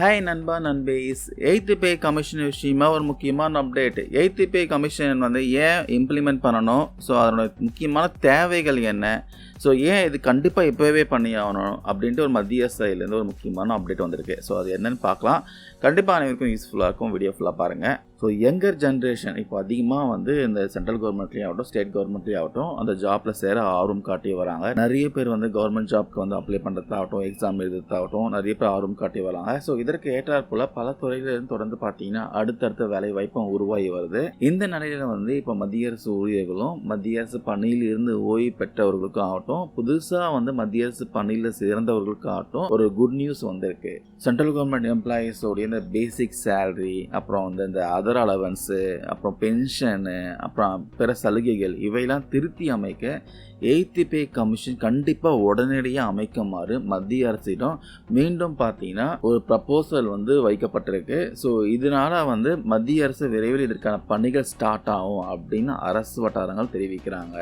Hi நண்பா நண்பேஸ் eighth pay commission விஷயமா ஒரு முக்கியமான அப்டேட் எயித்து பே கமிஷன் வந்து ஏன் இம்ப்ளிமெண்ட் பண்ணணும்? ஸோ அதனோட முக்கியமான தேவைகள் என்ன? ஸோ ஏன் இது கண்டிப்பாக இப்போவே பண்ணி ஆகணும் அப்படின்ட்டு ஒரு மத்திய சைட்லேருந்து ஒரு முக்கியமான அப்டேட் வந்திருக்கு. ஸோ அது என்னென்னு பார்க்கலாம். கண்டிப்பாக அனைவருக்கும் யூஸ்ஃபுல்லாக இருக்கும். வீடியோ ஃபுல்லாக பாருங்கள் ஸோ யங்கர் ஜென்ரேஷன் இப்போ அதிகமாக வந்து இந்த சென்ட்ரல் கவர்மெண்ட்லேயும் ஆகட்டும் ஸ்டேட் கவர்மெண்ட்லேயும் ஆகட்டும் அந்த ஜாப்பில் சேர ஆர்வம் காட்டி வராங்க. நிறைய பேர் வந்து கவர்மெண்ட் ஜாப்க்கு வந்து அப்ளை பண்ணுறதாகட்டும் எக்ஸாம் எழுதுறதாகட்டும் நிறைய பேர் ஆர்வம் காட்டி வராங்க. ஸோ இதற்கு ஏற்றாற்போல் பல துறையிலிருந்து தொடர்ந்து பார்த்தீங்கன்னா அடுத்தடுத்த வேலை வாய்ப்பும் உருவாகி வருது. இந்த நிலையில் வந்து இப்போ மத்திய அரசு ஊழியர்களும் மத்திய அரசு பணியில் இருந்து ஓய்வு பெற்றவர்களுக்கும் ஆகட்டும் புதுசாக வந்து மத்திய அரசு பணியில் சேர்ந்தவர்களுக்கும் ஆகட்டும் ஒரு குட் நியூஸ் வந்திருக்கு. சென்ட்ரல் கவர்மெண்ட் எம்ப்ளாயீஸோடைய இந்த பேசிக் சேலரி அப்புறம் வந்து இந்த அதர் அலவன்ஸு அப்புறம் பென்ஷனு அப்புறம் பிற சலுகைகள் இவையெல்லாம் திருத்தி அமைக்க எய்த்து பே கமிஷன் கண்டிப்பாக உடனடியாக அமைக்குமாறு மத்திய அரசிடம் மீண்டும் பார்த்தீங்கன்னா ஒரு ப்ரப்போசல் வந்து வைக்கப்பட்டிருக்கு. ஸோ இதனால வந்து மத்திய அரசு விரைவில் இதற்கான பணிகள் ஸ்டார்ட் ஆகும் அப்படின்னு அரசு வட்டாரங்கள் தெரிவிக்கிறாங்க.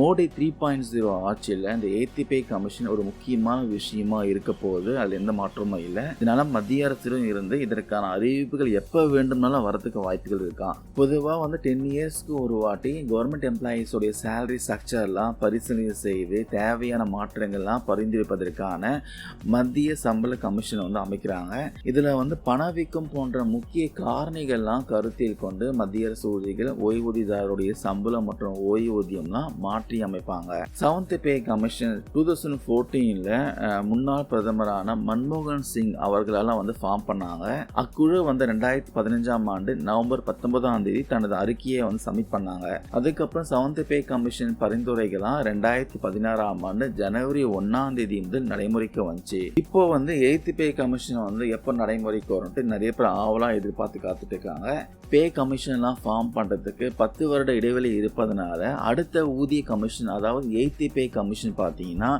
மோடி த்ரீ பாயிண்ட் ஜீரோ ஆட்சியில் இந்த எய்த்து பே கமிஷன் ஒரு முக்கியமான விஷயமா இருக்க போகுது. அதில் எந்த மாற்றமும் இல்லை. இதனால மத்திய அரசிடம் இருந்து இதற்கான அறிவிப்புகள் எப்போ வேண்டும்னாலும் வரதுக்கு வாய்ப்புகள் இருக்கான் பொதுவாக வந்து டென் இயர்ஸ்க்கு ஒரு வாட்டி கவர்மெண்ட் எம்ப்ளாயீஸோடைய சேலரி ஸ்ட்ரக்சர்லாம் பரிசீலனை செய்து தேவையான மாற்றங்கள்லாம் பரிந்துரைப்பதற்கான மத்திய சம்பள கமிஷன் வந்து அமைக்கிறாங்க. இதில் வந்து பணவீக்கம் போன்ற முக்கிய காரணிகள்லாம் கருத்தில் கொண்டு மத்திய அரசு ஊழியர்கள் ஓய்வூதியதாரருடைய சம்பளம் மற்றும் ஓய்வூதியம்லாம் மாற்றி அமைப்பாங்க. Seventh pay commission two thousand ஃபோர்டீனில் முன்னாள் பிரதமரான மன்மோகன் சிங் அவர்களெல்லாம் வந்து ஃபார்ம் பண்ணாங்க. அக்குழு வந்து ரெண்டாயிரத்தி பதினஞ்சாம் ஆண்டு நவம்பர் பத்தொன்பதாம் தேதி தனது அறிக்கையை வந்து சப்மிட் பண்ணாங்க. அதுக்கப்புறம் செவன்த் பே கமிஷன் பரிந்துரைகளாம் ரெண்டாயிரத்தி பதினாறாம் ஆண்டு ஜனவரி ஒன்னாம் தேதி முதல் நடைமுறைக்கு வந்துச்சு. இப்போ வந்து எய்த் பே கமிஷன் வந்து எப்போ நடைமுறைக்கு வரும்ட்டு நிறைய பேர் ஆவலாக எதிர்பார்த்து காத்துட்டு இருக்காங்க. பே கமிஷன்லாம் ஃபார்ம் பண்ணுறதுக்கு பத்து வருட இடைவெளி இருப்பதனால அடுத்த ஊதிய கமிஷன் அதாவது எய்த் பே கமிஷன் பார்த்தீங்கன்னா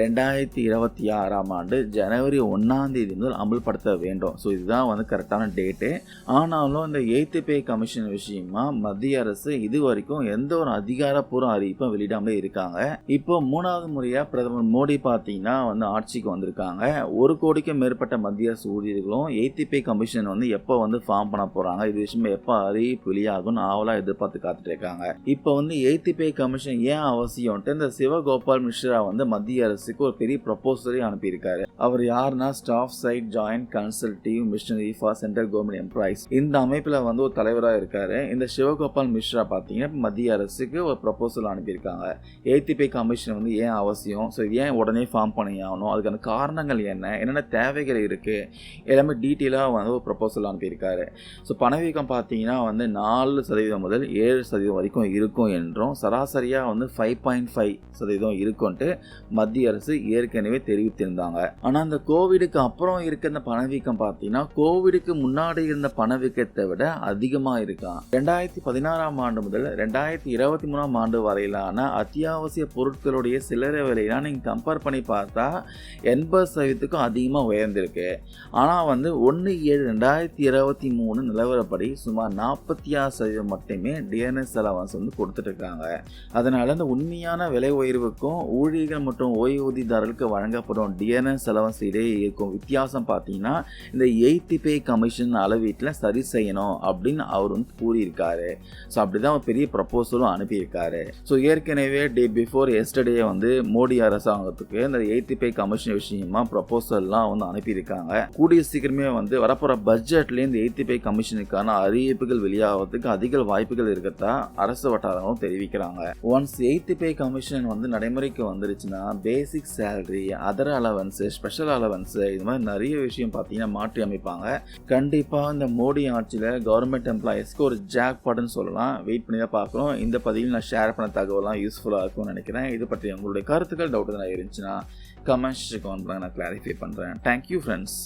ரெண்டாயிரத்தி இருபத்தி ஆறாம் ஆண்டு ஜனவரி ஒன்றாம் தேதி முதல் அமல்படுத்த வேண்டும். ஸோ இதுதான் வந்து கரெக்டான டேட்டு ஆனாலும் இந்த எய்த் பே கமிஷன் விஷயமா மத்திய அரசு இது வரைக்கும் எந்த ஒரு அதிகாரப்பூர்வ அறிவிப்பும் வெளியிடாமலே இருக்காங்க இப்போ மூணாவது முறையாக பிரதமர் மோடி பார்த்தீங்கன்னா வந்து ஆட்சிக்கு வந்திருக்காங்க. ஒரு கோடிக்கும் மேற்பட்ட மத்திய அரசு ஊழியர்களும் எய்த் கமிஷன் வந்து எப்போ வந்து ஃபார்ம் பண்ண போகிறாங்க இது விஷயமா எப்போ அறிவிப்பு வெளியாகும்னு ஆவலாக எதிர்பார்த்து காத்துட்டு இருக்காங்க. இப்போ வந்து எய்த் கமிஷன் ஏன் அவசியம்ட்டு இந்த சிவகோபால் மிஸ்ரா வந்து மத்திய அரசுக்கு ஒரு பெரிய ப்ரொபோசலே அனுப்பியிருக்காரு. அவர் யாருன்னா staff side joint consultative machinery for central government employees இந்த அமைப்பில் வந்து ஒரு தலைவராக இருக்காரு. இந்த சிவகோபால் மிஸ்ரா பார்த்தீங்கன்னா மத்திய அரசுக்கு ஒரு ப்ரொபோசல் அனுப்பியிருக்காங்க. எய்த் கமிஷன் வந்து ஏன் அவசியம்? ஸோ ஏன் உடனே ஃபார்ம் பண்ணி ஆகணும் அதுக்கான காரணங்கள் என்ன? என்னென்ன தேவைகள் இருக்குது எல்லாமே டீட்டெயிலாக வந்து ஒரு ப்ரொபோசல் அனுப்பியிருக்காரு. ஸோ பணவீக்கம் பார்த்தீங்கன்னா வந்து நாலு சதவீதம் முதல் ஏழு சதவீதம் வரைக்கும் இருக்கும் என்றும் சராசரியாக வந்து ஃபைவ் பாயிண்ட் ஃபைவ் சதவீதம் இருக்கும்ன்ட்டு மத்திய அரசு ஏற்கனவே தெரிவித்திருந்தாங்க. ஆனால் அந்த கோவிடுக்கு அப்புறம் இருக்க இந்த பணவீக்கம் பார்த்தீங்கன்னா கோவிடுக்கு முன்னாடி இருந்த பணவீக்கத்தை விட அதிகமாக இருக்கான் ரெண்டாயிரத்தி பதினாறாம் ஆண்டு முதல் ரெண்டாயிரத்தி இருபத்தி மூணாம் ஆண்டு வரையிலான அத்தியாவசிய பொருட்களுடைய சில்லறை விலையெல்லாம் நீங்கள் கம்பேர் பண்ணி பார்த்தா எண்பது சதவீதத்துக்கும் அதிகமாக உயர்ந்திருக்கு. ஆனால் வந்து ஒன்று ஏழு ரெண்டாயிரத்தி இருபத்தி மூணு நிலவரப்படி சுமார் நாற்பத்தி ஆறு சதவீதம் மட்டுமே டிஎன்எஸ் அலவன்ஸ் வந்து கொடுத்துட்ருக்காங்க அதனால் இந்த உண்மையான விலை உயர்வுக்கும் ஊழியர்கள் மற்றும் ஓய்வூதியதாரர்களுக்கு வழங்கப்படும் டிஎன்எஸ் அலவன்ஸ் இடையே இருக்கும் வித்தியாசம் பார்த்தீங்கன்னா இந்த எய்த் பே கமிஷன் அளவீட்டில் சரி செய்யணும் அப்படின்னு அவர் வந்து கூறியிருக்காரு. ஸோ அப்படி தான் பெரிய ப்ரப்போசலும் அனுப்பியிருக்காரு. ஸோ ஏற்கனவே டே பிஃபோர் எஸ்டர்டே வந்து மோடி அரசாங்கத்துக்கு இந்த எயிட்டி பே கமிஷன் விஷயமா ப்ரப்போசல்லாம் வந்து அனுப்பியிருக்காங்க. கூடிய சீக்கிரமே வந்து வரப்போகிற பட்ஜெட்லேயே இந்த எயிட்டி பே கமிஷனுக்கான அறிவிப்புகள் வெளியாகிறதுக்கு அதிக வாய்ப்புகள் இருக்கத்தா அரசு வட்டாரங்களும் தெரிவிக்கிறாங்க. ஒன்ஸ் எயிட்டி பே கமிஷன் வந்து நடைமுறைக்கு வந்துருச்சுன்னா basic salary other allowance special allowance இது மாதிரி நிறைய விஷயம் பார்த்தீங்கன்னா மாற்றி அமைப்பாங்க. கண்டிப்பாக இந்த மோடி ஆட்சியில் கவர்மெண்ட் எம்ப்ளாயீஸ்க்கு ஒரு ஜாக் பாட்டுன்னு சொல்லலாம். வெயிட் பண்ணி தான் பார்க்குறோம் இந்த பதிவில் நான் ஷேர் பண்ண தகவலாம் யூஸ்ஃபுல்லாக இருக்கும்னு நினைக்கிறேன். இது பற்றி உங்களுடைய கருத்துக்கள் டவுட் எதனா இருந்துச்சுன்னா கமெண்ட்ஸ் கமெண்ட் பண்ணுறேன் நான் கிளாரிஃபை பண்ணுறேன் தேங்க்யூ ஃப்ரெண்ட்ஸ்